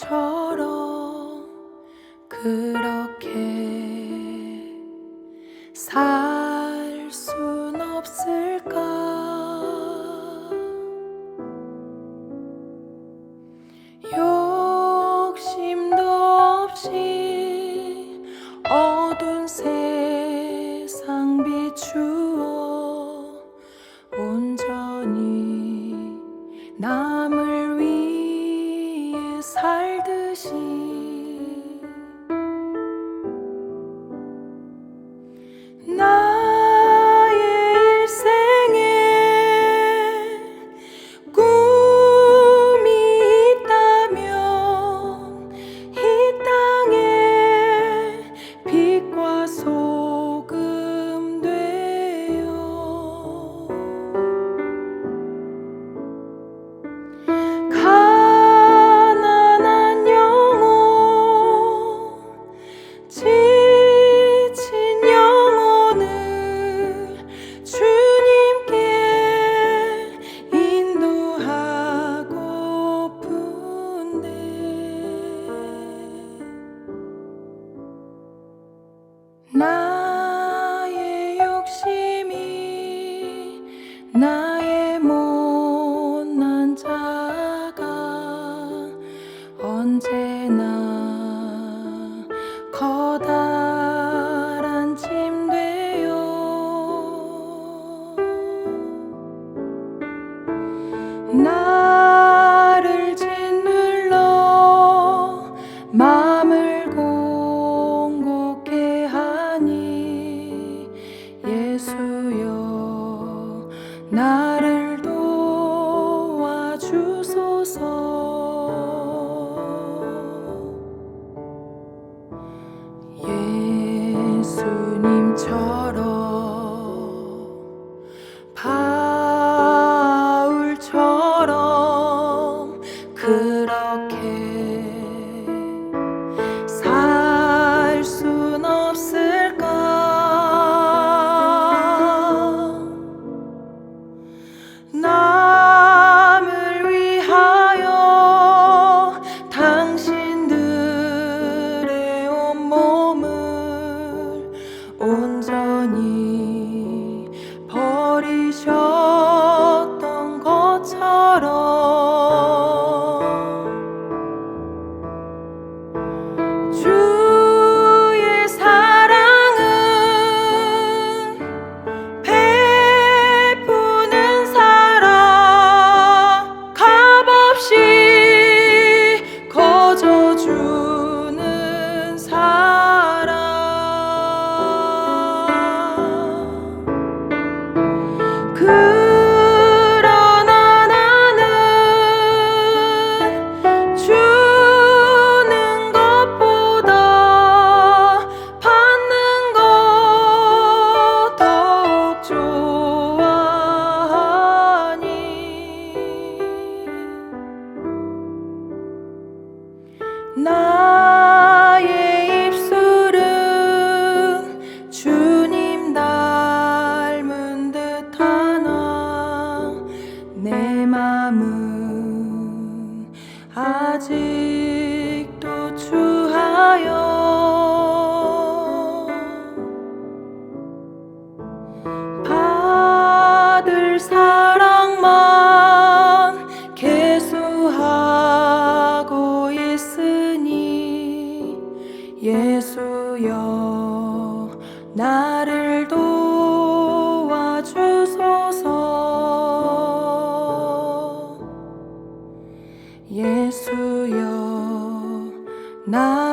것처럼 그렇게 살 순 없을까? 욕심도 없이 어두운 세상 비추어 온전히 남을 위해 살듯이. 를 도와주소서. 예수님처럼 바울처럼 그렇게 마음은 아직도 주하여 받을 사랑만 계수하고 있으니 예수여 나 night.